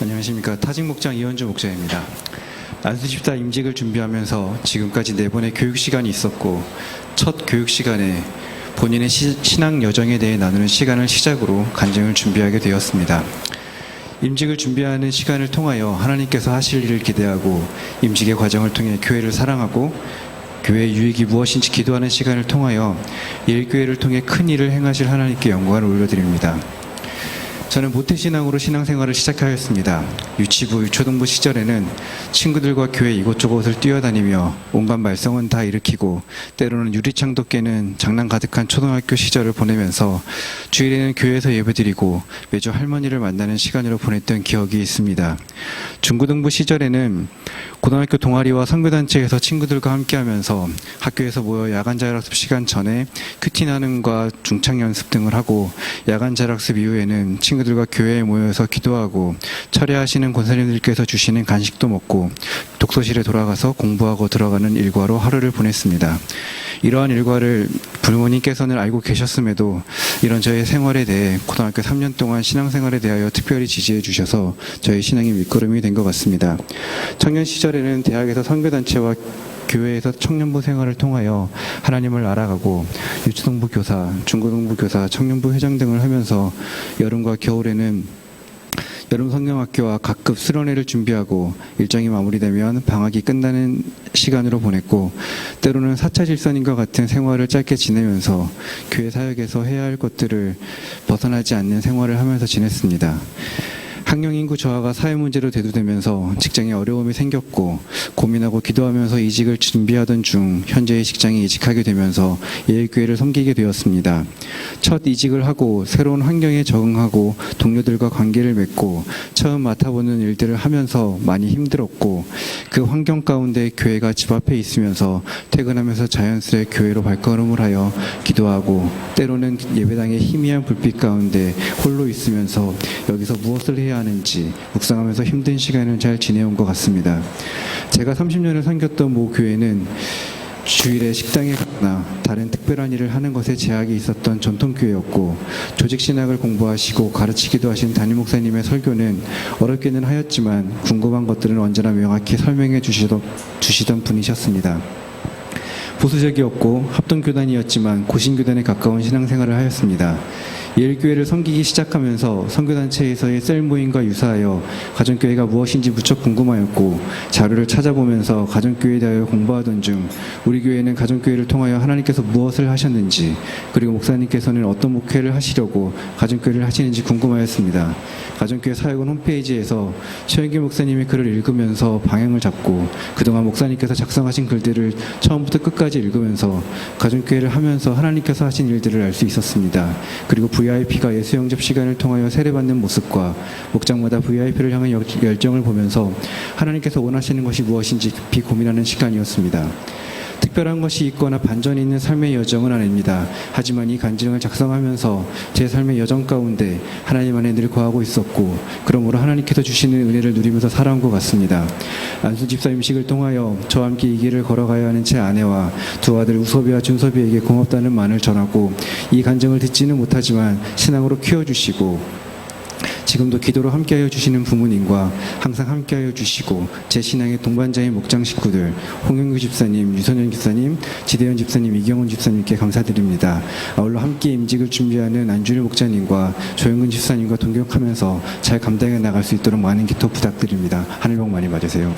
안녕하십니까 타직목장 이현주 목자입니다. 안수집사 임직을 준비하면서 지금까지 네 번의 교육 시간이 있었고 첫 교육 시간에 본인의 시- 신앙 여정에 대해 나누는 시간을 시작으로 간증을 준비하게 되었습니다. 임직을 준비하는 시간을 통하여 하나님께서 하실 일을 기대하고 임직의 과정을 통해 교회를 사랑하고 교회의 유익이 무엇인지 기도하는 시간을 통하여 일교회를 통해 큰 일을 행하실 하나님께 영광을 올려드립니다. 저는 모태신앙으로 신앙생활을 시작하였습니다. 유치부, 유초등부 시절에는 친구들과 교회 이곳저곳을 뛰어다니며 온갖 말썽은 다 일으키고 때로는 유리창도 깨는 장난 가득한 초등학교 시절을 보내면서 주일에는 교회에서 예배드리고 매주 할머니를 만나는 시간으로 보냈던 기억이 있습니다. 중고등부 시절에는 고등학교 동아리와 선교단체에서 친구들과 함께하면서 학교에서 모여 야간 자율학습 시간 전에 큐티 나눔과 중창 연습 등을 하고 야간 자율학습 이후에는 친구들과 교회에 모여서 기도하고 철회하시는 권사님들께서 주시는 간식도 먹고 독서실에 돌아가서 공부하고 들어가는 일과로 하루를 보냈습니다. 이러한 일과를 부모님께서는 알고 계셨음에도 이런 저의 생활에 대해 고등학교 3년 동안 신앙생활에 대하여 특별히 지지해 주셔서 저의 신앙의 밑거름이 된것 같습니다. 청년 시절에는 대학에서 선교단체와 교회에서 청년부 생활을 통하여 하나님을 알아가고 유초등부 교사, 중고등부 교사, 청년부 회장 등을 하면서 여름과 겨울에는 여름 성경학교와 각급 수련회를 준비하고 일정이 마무리되면 방학이 끝나는 시간으로 보냈고 때로는 사차 질선인과 같은 생활을 짧게 지내면서 교회 사역에서 해야 할 것들을 벗어나지 않는 생활을 하면서 지냈습니다. 학령 인구 저하가 사회 문제로 대두되면서 직장에 어려움이 생겼고 고민하고 기도하면서 이직을 준비하던 중 현재의 직장에 이직하게 되면서 예일교회를 섬기게 되었습니다. 첫 이직을 하고 새로운 환경에 적응하고 동료들과 관계를 맺고 처음 맡아보는 일들을 하면서 많이 힘들었고 그 환경 가운데 교회가 집 앞에 있으면서 퇴근하면서 자연스레 교회로 발걸음을 하여 기도하고 때로는 예배당의 희미한 불빛 가운데 홀로 있으면서 여기서 무엇을 해야 하는지 묵상하면서 힘든 시간을 잘 지내온 것 같습니다. 제가 30년을 섬겼던 모 교회는 주일에 식당에 가거나 다른 특별한 일을 하는 것에 제약이 있었던 전통교회였고 조직 신학을 공부하시고 가르치기도 하신 담임 목사님의 설교는 어렵기는 하였지만 궁금한 것들은 언제나 명확히 설명해 주시던, 주시던 분이셨습니다. 보수적이었고 합동교단이었지만 고신교단에 가까운 신앙생활을 하였습니다. 예일교회를 섬기기 시작하면서 선교단체에서의 셀 모임과 유사하여 가정교회가 무엇인지 무척 궁금하였고 자료를 찾아보면서 가정교회에 대하여 공부하던 중 우리 교회는 가정교회를 통하여 하나님께서 무엇을 하셨는지 그리고 목사님께서는 어떤 목회를 하시려고 가정교회를 하시는지 궁금하였습니다. 가정교회 사역원 홈페이지에서 최영기 목사님의 글을 읽으면서 방향을 잡고 그동안 목사님께서 작성하신 글들을 처음부터 끝까지 읽으면서 가정교회를 하면서 하나님께서 하신 일들을 알 수 있었습니다. 그리고 VIP가 예수 영접 시간을 통하여 세례받는 모습과 목장마다 VIP를 향한 열- 열정을 보면서 하나님께서 원하시는 것이 무엇인지 깊이 고민하는 시간이었습니다. 특별한 것이 있거나 반전이 있는 삶의 여정은 아닙니다. 하지만 이 간증을 작성하면서 제 삶의 여정 가운데 하나님 안에 늘 거하고 있었고 그러므로 하나님께서 주시는 은혜를 누리면서 살아온 것 같습니다. 안수 집사 임식을 통하여 저와 함께 이 길을 걸어가야 하는 제 아내와 두 아들 우섭이와 준섭이에게 고맙다는 말을 전하고 이 간증을 듣지는 못하지만 신앙으로 키워주시고 지금도 기도로 함께하여 주시는 부모님과 항상 함께하여 주시고 제 신앙의 동반자인 목장 식구들 홍영규 집사님, 유선현 집사님, 지대현 집사님, 이경훈 집사님께 감사드립니다. 아울러 함께 임직을 준비하는 안준일 목자님과 조영근 집사님과 동경하면서 잘 감당해 나갈 수 있도록 많은 기도 부탁드립니다. 하늘 복 많이 받으세요.